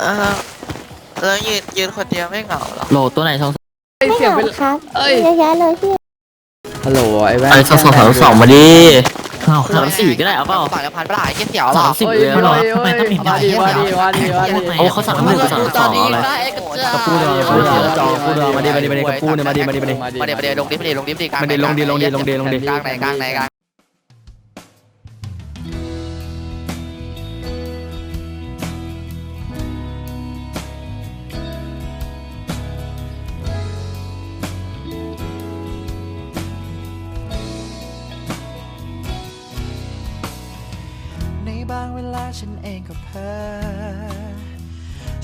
เออแล้วยืนยืนคนเดียวไม่เหงาหรอ โหลตัวไหนช่องไม่เสียงเป็นครับเอ้ยเยอะแยะเลยพี่ฮัลโหลไอ้แว่นไอ้สองสองสามสองมาดิเอาสามสี่ก็ได้เอาเปล่าต่างกันพันปลายแค่เสียวสามสิบเลยเหรอทำไมต้องมีมาดีมาดีมาดีมาดีโอ้เขาสั่งหนึ่งสั่งสองอะไรกระปูเดิมกระปูเดิมจองกระปูเดิมมาดิมาดิมาดิกระปูเนี่ยมาดิมาดิมาดิมาเดี๋ยวมาเดี๋ยวลงดิมาเดี๋ยวลงดิกลางมาดิลงดิลงดิลงดิลงดิกลางไหนกลางไหนกลาง บางเวลาฉันเองก็เพ้อ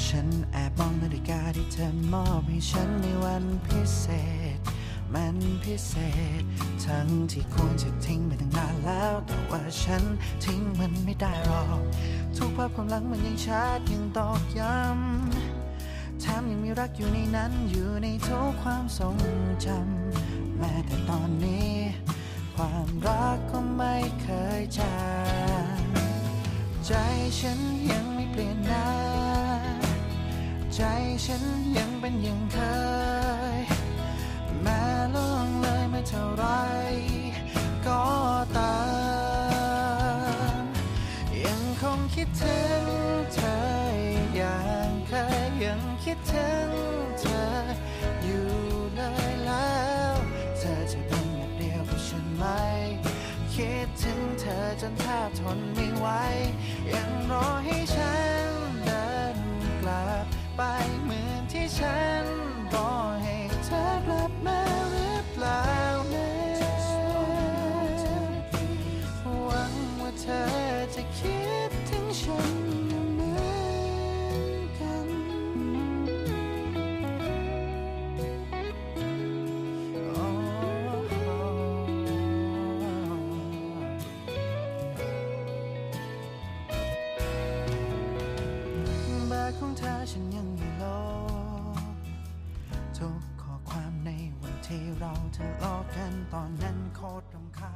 ฉันแอบมองนาฬิกาที่เธอมอบให้ฉันในวันพิเศษ มันพิเศษ ทั้งที่ควรจะทิ้งไปตั้งนานแล้ว แต่ว่าฉันทิ้งมันไม่ได้หรอก ทุกภาพความหลังมันยังชัดยังตอกย้ำแถมยังมีรักอยู่ในนั้นอยู่ในทุกความทรงจำแม้แต่ตอนนี้ ความรักก็ไม่เคยจาง ฉันยังไม่เปลี่ยนนะใจฉันยังเป็นอย่างเคย แม้ล่วงเลยมาเท่าไรก็ตามยังคงคิดถึงเธออย่างเคยยังคิดถึงเธออยู่เลย ถึงเธอจนแทบทนไม่ไหวยังรอให้ฉัน ฉันยังไม่ลบทุกข้อความในวันที่เราทะเลาะกันตอนนั้นโคตรรังคา